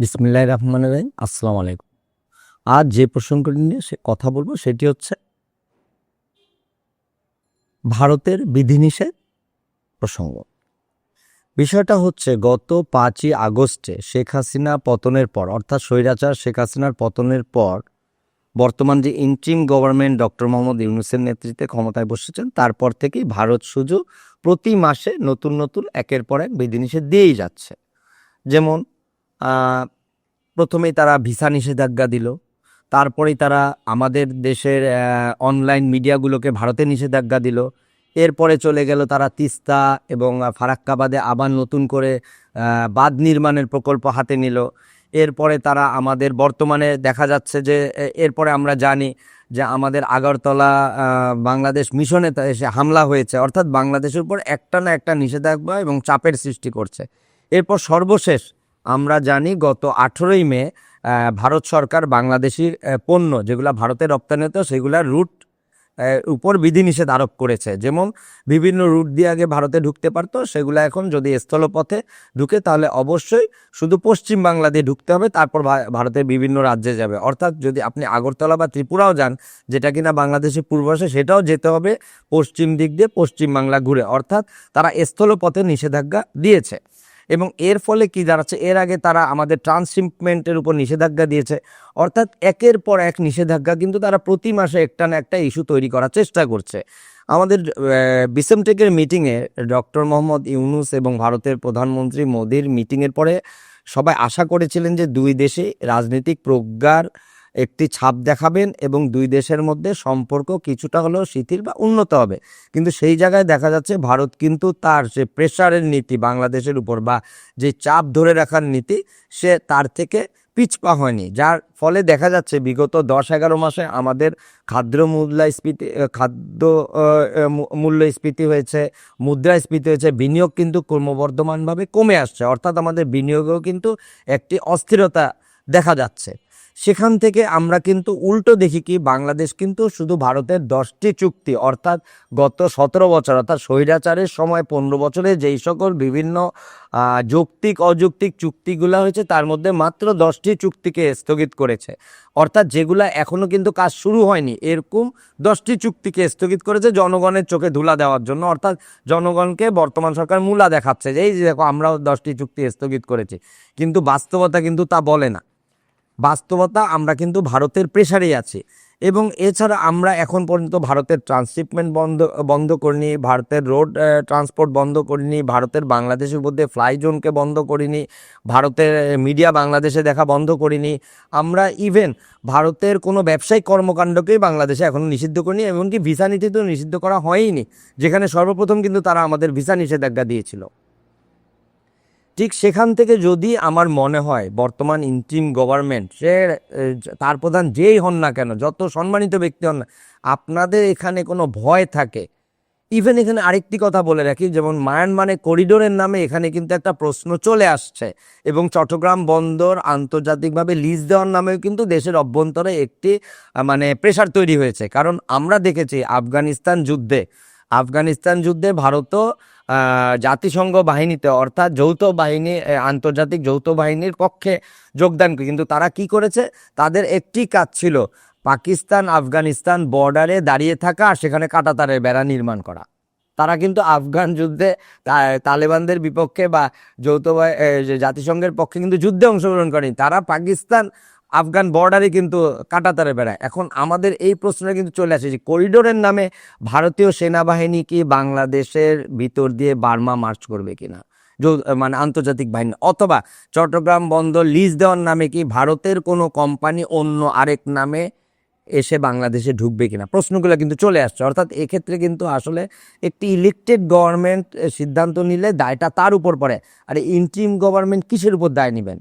বিসমিল্লাহ রহমান রাহিম। আসসালামু আলাইকুম। আজ যে প্রসঙ্গটি নিয়ে সে কথা বলব, সেটি হচ্ছে ভারতের বিধিনিষেধ প্রসঙ্গ। বিষয়টা হচ্ছে, গত পাঁচই আগস্টে শেখ হাসিনা পতনের পর, অর্থাৎ স্বৈরাচার শেখ হাসিনার পতনের পর, বর্তমান যে ইন্ট্রিম গভর্নমেন্ট ডক্টর মোহাম্মদ ইউনুসের নেতৃত্বে ক্ষমতায় বসেছেন, তারপর থেকেই ভারত শুধু প্রতি মাসে নতুন নতুন একের পর এক বিধিনিষেধ দিয়েই যাচ্ছে। যেমন প্রথমেই তারা ভিসা নিষেধাজ্ঞা দিল। তারপরেই তারা আমাদের দেশের অনলাইন মিডিয়াগুলোকে ভারতে নিষেধাজ্ঞা দিল। এরপরে চলে গেল তারা তিস্তা এবং ফারাক্কাবাদে আবার নতুন করে বাঁধ নির্মাণের প্রকল্প হাতে নিল। এরপরে তারা আমাদের বর্তমানে দেখা যাচ্ছে যে এরপরে আমরা জানি যে আমাদের আগরতলা বাংলাদেশ মিশনে এসে হামলা হয়েছে। অর্থাৎ বাংলাদেশের উপর একটা না একটা নিষেধাজ্ঞা এবং চাপের সৃষ্টি করছে। এরপর সর্বশেষ আমরা জানি গত আঠেরোই মে ভারত সরকার বাংলাদেশির আহ, পণ্য যেগুলো ভারতে রপ্তানি হতো সেগুলার রুট উপর বিধিনিষেধ আরোপ করেছে। যেমন বিভিন্ন রুট দিয়ে আগে ভারতে ঢুকতে পারতো সেগুলো এখন যদি স্থলপথে ঢুকে তাহলে অবশ্যই শুধু পশ্চিম বাংলা দিয়ে ঢুকতে হবে তারপর ভারতের বিভিন্ন রাজ্যে যাবে। অর্থাৎ যদি আপনি আগরতলা বা ত্রিপুরাও যান যেটা কিনা বাংলাদেশের পূর্বাসে সেটাও যেতে হবে পশ্চিম দিক দিয়ে পশ্চিম বাংলা ঘুরে। অর্থাৎ তারা স্থলপথে নিষেধাজ্ঞা দিয়েছে। এবং এর ফলে কি দাঁড়াচ্ছে এর আগে তারা আমাদের ট্রান্সশিপমেন্টের উপর নিষেধাজ্ঞা দিয়েছে। অর্থাৎ একের পর এক নিষেধাজ্ঞা কিন্তু তারা প্রতি মাসে একটা না একটা ইস্যু তৈরি করার চেষ্টা করছে। আমাদের বিসেমটেকের মিটিংয়ে ডক্টর মোহাম্মদ ইউনুস এবং ভারতের প্রধানমন্ত্রী মোদির মিটিংয়ের পরে সবাই আশা করেছিলেন যে দুই দেশে রাজনৈতিক প্রজ্ঞার একটি ছাপ দেখাবেন এবং দুই দেশের মধ্যে সম্পর্ক কিছুটা হলেও শিথিল বা উন্নত হবে। কিন্তু সেই জায়গায় দেখা যাচ্ছে ভারত কিন্তু তার যে প্রেশারের নীতি বাংলাদেশের উপর বা যে চাপ ধরে রাখার নীতি, সে তার থেকে পিছপা হয়নি। যার ফলে দেখা যাচ্ছে বিগত দশ এগারো মাসে আমাদের খাদ্য মূল্যস্ফীতি খাদ্য মূল্যস্ফীতি হয়েছে মুদ্রাস্ফীতি হয়েছে, বিনিয়োগ কিন্তু ক্রমবর্ধমানভাবে কমে আসছে। অর্থাৎ আমাদের বিনিয়োগেও কিন্তু একটি অস্থিরতা দেখা যাচ্ছে। সেখান থেকে আমরা কিন্তু উল্টো দেখি কি, বাংলাদেশ কিন্তু শুধু ভারতের দশটি চুক্তি, অর্থাৎ গত সতেরো বছর, অর্থাৎ স্বৈরাচারের সময় পনেরো বছরে যেই সকল বিভিন্ন যৌক্তিক, অযৌক্তিক চুক্তিগুলো হয়েছে, তার মধ্যে মাত্র দশটি চুক্তিকে স্থগিত করেছে। অর্থাৎ যেগুলা এখনও কিন্তু কাজ শুরু হয়নি, এরকম দশটি চুক্তিকে স্থগিত করেছে জনগণের চোখে ধুলা দেওয়ার জন্য। অর্থাৎ জনগণকে বর্তমান সরকার মূলা দেখাচ্ছে যে, এই দেখো, আমরাও দশটি চুক্তি স্থগিত করেছি। কিন্তু বাস্তবতা কিন্তু তা বলে না। বাস্তবতা আমরা কিন্তু ভারতের প্রেসারেই আছি। এবং এছাড়া আমরা এখন পর্যন্ত ভারতের ট্রান্সশিপমেন্ট বন্ধ বন্ধ করিনি, ভারতের রোড ট্রান্সপোর্ট বন্ধ করিনি, ভারতের বাংলাদেশের মধ্যে ফ্লাই জোনকে বন্ধ করিনি, ভারতের মিডিয়া বাংলাদেশে দেখা বন্ধ করিনি। আমরা ইভেন ভারতের কোনো ব্যবসায়িক কর্মকাণ্ডকেই বাংলাদেশে এখনও নিষিদ্ধ করিনি, এমনকি ভিসা নীতি তো নিষিদ্ধ করা হয়ইনি, যেখানে সর্বপ্রথম কিন্তু তারা আমাদের ভিসা নিষেধাজ্ঞা দিয়েছিল। ঠিক সেখান থেকে যদি আমার মনে হয় বর্তমান ইন্টিম গভর্নমেন্ট সে তার প্রধান যেই হন না কেন, যত সম্মানিত ব্যক্তি হন না, আপনাদের এখানে কোনো ভয় থাকে? ইভেন এখানে আরেকটি কথা বলে রাখি, যেমন মায়ানমারে করিডোরের নামে এখানে কিন্তু একটা প্রশ্ন চলে আসছে এবং চট্টগ্রাম বন্দর আন্তর্জাতিকভাবে লিজ দেওয়ার নামেও কিন্তু দেশের অভ্যন্তরে একটি মানে প্রেশার তৈরি হয়েছে। কারণ আমরা দেখেছি আফগানিস্তান যুদ্ধে আফগানিস্তান যুদ্ধে ভারতও জাতিসংঘ বাহিনীতে, অর্থাৎ যৌথ বাহিনী আন্তর্জাতিক যৌথ বাহিনীর পক্ষে যোগদান কিন্তু তারা কি করেছে? তাদের একটি কাজ ছিল পাকিস্তান, আফগানিস্তান বর্ডারে দাঁড়িয়ে থাকা আর সেখানে কাটাতারের বেড়া নির্মাণ করা। তারা কিন্তু আফগান যুদ্ধে তালেবানদের বিপক্ষে বা যৌথ জাতিসংঘের পক্ষে কিন্তু যুদ্ধে অংশগ্রহণ করেনি। তারা পাকিস্তান আফগান বর্ডারে কিন্তু কাঁটাতারে বেড়ায়। এখন আমাদের এই প্রশ্নটা কিন্তু চলে আসে যে করিডোরের নামে ভারতীয় সেনাবাহিনী কি বাংলাদেশের ভিতর দিয়ে বার্মা মার্চ করবে কিনা? মানে আন্তর্জাতিক বাহিনী। অথবা চট্টগ্রাম বন্দর লিজ দেওয়ার নামে কি ভারতের কোনো কোম্পানি অন্য আরেক নামে এসে বাংলাদেশে ঢুকবে কিনা? প্রশ্নগুলো কিন্তু চলে আসছে। অর্থাৎ এক্ষেত্রে কিন্তু আসলে একটি ইলেকটেড গভর্নমেন্ট সিদ্ধান্ত নিলে দায়টা তার উপর পড়ে। আর ইন্ট্রিম গভর্নমেন্ট কিসের উপর দায় নেবেন?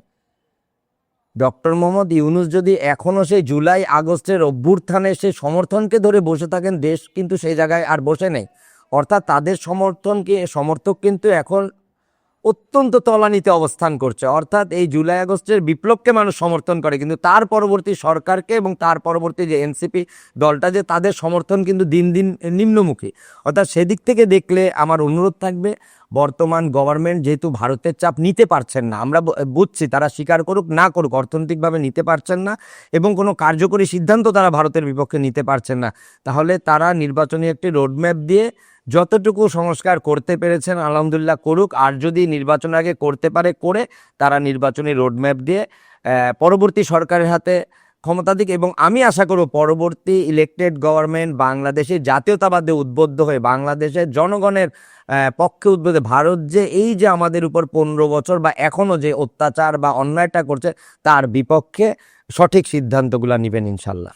ডক্টর মোহাম্মদ ইউনুস যদি এখনও সেই জুলাই আগস্টের অভ্যুত্থানে সেই সমর্থনকে ধরে বসে থাকেন, দেশ কিন্তু সেই জায়গায় আর বসে নেই। অর্থাৎ তাদের সমর্থনকে, সমর্থক কিন্তু এখন অত্যন্ত তলানিতে অবস্থান করছে। অর্থাৎ এই জুলাই আগস্টের বিপ্লবকে মানুষ সমর্থন করে, কিন্তু তার পরবর্তী সরকারকে এবং তার পরবর্তী যে এনসিপি দলটা যে তাদের সমর্থন কিন্তু দিন দিন নিম্নমুখী। অর্থাৎ সেদিক থেকে দেখলে আমার অনুরোধ থাকবে বর্তমান গভর্নমেন্ট যেহেতু ভারতের চাপ নিতে পারছেন না, আমরা বুঝছি তারা স্বীকার করুক না করুক, অর্থনৈতিকভাবে নিতে পারছেন না এবং কোনো কার্যকরী সিদ্ধান্ত তারা ভারতের বিপক্ষে নিতে পারছেন না। তাহলে তারা নির্বাচনী একটি রোডম্যাপ দিয়ে যতটুকু সংস্কার করতে পেরেছেন আলহামদুলিল্লাহ করুক, আর যদি নির্বাচন আগে করতে পারে, করে তারা নির্বাচনী রোডম্যাপ দিয়ে পরবর্তী সরকারের হাতে ক্ষমতা দিক এবং আমি আশা করব পরবর্তী ইলেকটেড গভর্নমেন্ট বাংলাদেশে জাতীয়তাবাদে উদ্বুদ্ধ হয়ে বাংলাদেশের জনগণের পক্ষে উদ্বুদ্ধ। ভারত যে এই যে আমাদের উপর পনেরো বছর বা এখনও যে অত্যাচার বা অন্যায়টা করছে, তার বিপক্ষে সঠিক সিদ্ধান্তগুলো নেবেন ইনশাল্লাহ।